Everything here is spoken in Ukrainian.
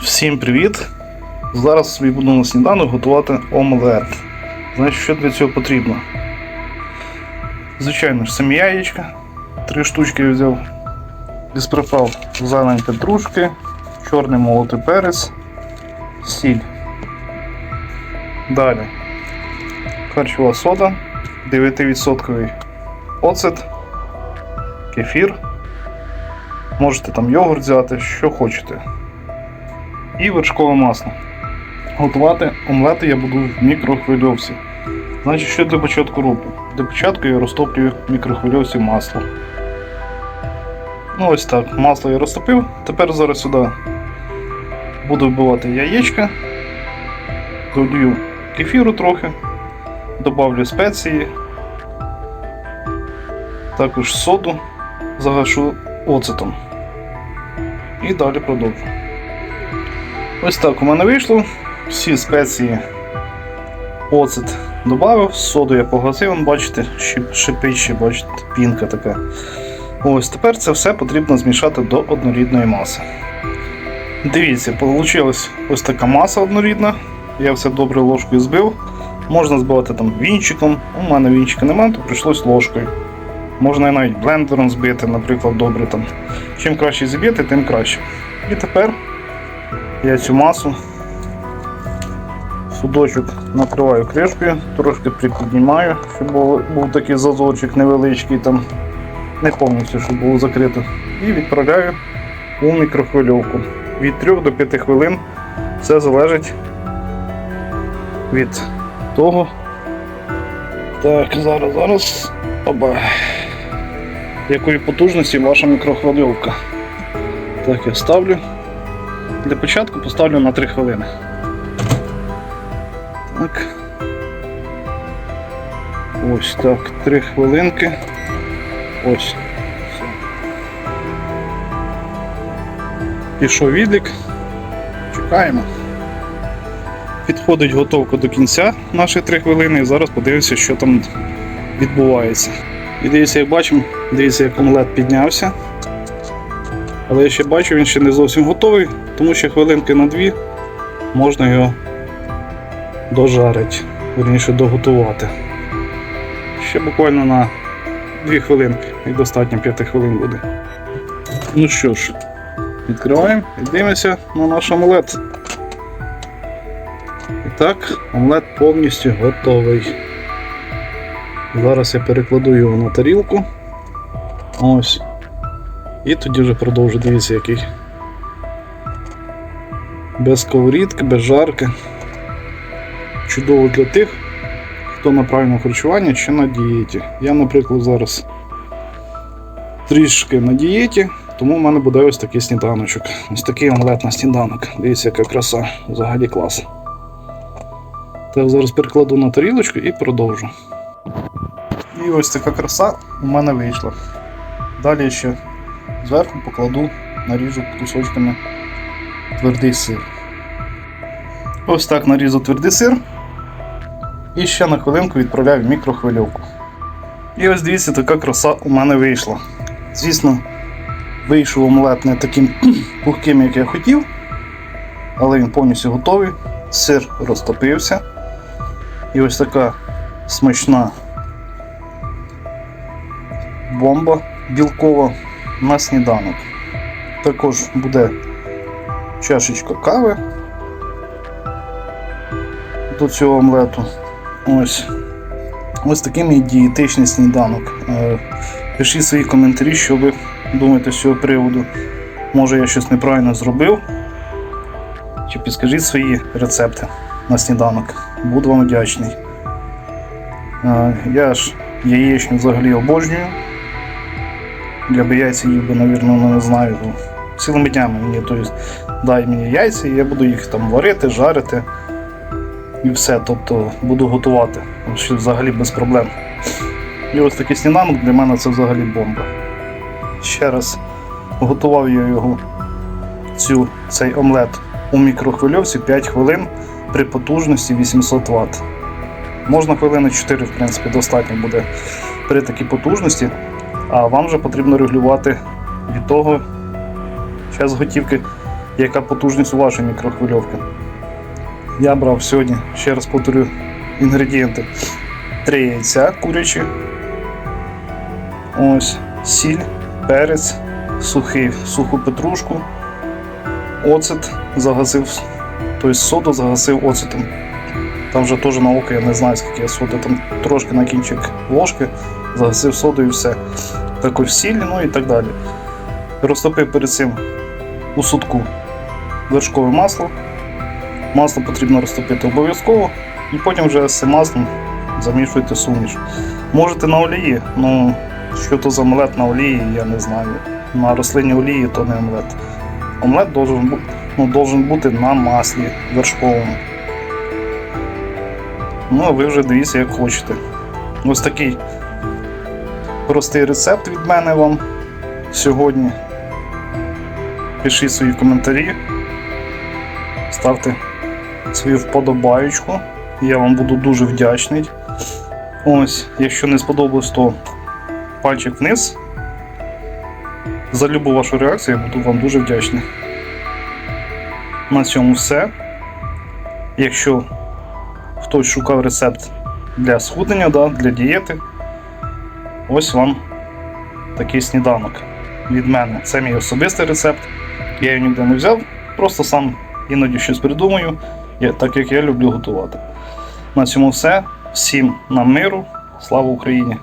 Всім привіт! Зараз собі буду на сніданок готувати омлет. Значить, що для цього потрібно? Звичайно ж, самі яєчка. Три штучки я взяв. Із приправ зелень петрушки, чорний молотий перець, сіль. Далі. Харчова сода, 9% оцет, кефір. Можете там йогурт взяти, що хочете і вершкове масло. Готувати омлети я буду в мікрохвильовці. Значить, що для початку роблю? Для початку я розтоплюю в мікрохвильовці масло. Ну ось так, масло я розтопив. Тепер зараз сюди буду вбивати яєчка, додаю кефіру трохи, добавлю спеції, також соду загашу оцетом. І далі продовжу. Ось так у мене вийшло. Всі спеції оцет додав, соду я погасив, бачите, шип- шипить бачите, пінка така. Ось тепер це все потрібно змішати до однорідної маси. Дивіться, вийшла ось така маса однорідна. Я все добре ложкою збив. Можна збивати там вінчиком. У мене вінчика немає, то прийшлось ложкою. Можна і навіть блендером збити, наприклад, добре там. Чим краще збити, тим краще. І тепер я цю масу судочок накриваю кришкою, трошки припіднімаю, щоб був, такий зазорчик невеличкий, там не повністю, щоб було закрито. І відправляю у мікрохвильовку. Від 3 до 5 хвилин все залежить від того. Так, зараз, зараз. Оба. Якої потужності ваша мікрохвильовка. Так, я ставлю. Для початку поставлю на 3 хвилини. Так. Ось так, 3 хвилинки. Ось. Пішов відлік. Чекаємо. Підходить готовка до кінця наші 3 хвилини і зараз подивимося, що там відбувається. І дивіться, як бачимо, дивіться, як омлет піднявся. Але я ще бачу, він ще не зовсім готовий, тому що хвилинки на дві можна його дожарити, верніше доготувати. Ще буквально на 2 хвилинки, і достатньо 5 хвилин буде. Ну що ж, відкриваємо і дивимося на наш омлет. І так, омлет повністю готовий. Зараз я перекладу його на тарілку. Ось. І тоді вже продовжу, дивіться, який. Без сковорідки, без жарки. Чудово для тих, хто на правильному харчуванні чи на дієті. Я, наприклад, зараз трішки на дієті, тому в мене буде ось такий сніданочок. Ось такий омлет на сніданок. Дивіться, яка краса, взагалі клас. Так, зараз перекладу на тарілочку і продовжу. І ось така краса у мене вийшла. Далі ще Зверху покладу, наріжу кусочками твердий сир. Ось так нарізав твердий сир. І ще на хвилинку відправляю в мікрохвильовку. І ось дивіться, така краса у мене вийшла. Звісно, вийшов омлет не таким пухким, як я хотів, але він повністю готовий. Сир розтопився. І ось така смачна бомба білкова на сніданок. Також буде чашечка кави до цього омлету. Ось ось такий мій дієтичний сніданок. Е, Пишіть свої коментарі, що ви думаєте з цього приводу. Може я щось неправильно зробив. Чи підскажіть свої рецепти на сніданок. Буду вам вдячний. Е, Я ж яєчню взагалі обожнюю. Я би яйця їв би, ну, не знаю. Цілими днями мені, тобто, дай мені яйця, і я буду їх там варити, жарити і все. Тобто буду готувати. Що взагалі без проблем. І ось такий сніданок для мене це взагалі бомба. Ще раз готував я його, цю, цей омлет у мікрохвильовці 5 хвилин при потужності 800 Вт. Можна хвилини 4, в принципі, достатньо буде при такій потужності. А вам вже потрібно регулювати від того час готівки яка потужність у вашої мікрохвильовки. Я брав сьогодні, ще раз повторю, інгредієнти. Три яйця курячі. Ось, сіль, перець, сухий, суху петрушку, оцет загасив, тобто соду загасив оцетом. Там вже теж наука, я не знаю, скільки я соди, там трошки на кінчик ложки, загасив соду і все. Також сіль, ну і так далі. Розтопив перед цим у сутку вершкове масло. Масло потрібно розтопити обов'язково, і потім вже з цим маслом замішуєте суміш. Можете на олії, ну що то за омлет на олії, я не знаю. На рослинній олії то не омлет. Омлет должен, ну, должен бути на маслі вершковому. Ну, а ви вже дивіться, як хочете. Ось такий простий рецепт від мене вам сьогодні. Пишіть свої коментарі, ставте свою вподобаючку. Я вам буду дуже вдячний. Ось, якщо не сподобалось, то пальчик вниз. За любу вашу реакцію я буду вам дуже вдячний. На цьому все. Якщо хтось шукав рецепт для схуднення, да, для дієти, ось вам такий сніданок від мене. Це мій особистий рецепт. Я його ніде не взяв, просто сам іноді щось придумаю, так як я люблю готувати. На цьому все. Всім нам миру. Слава Україні!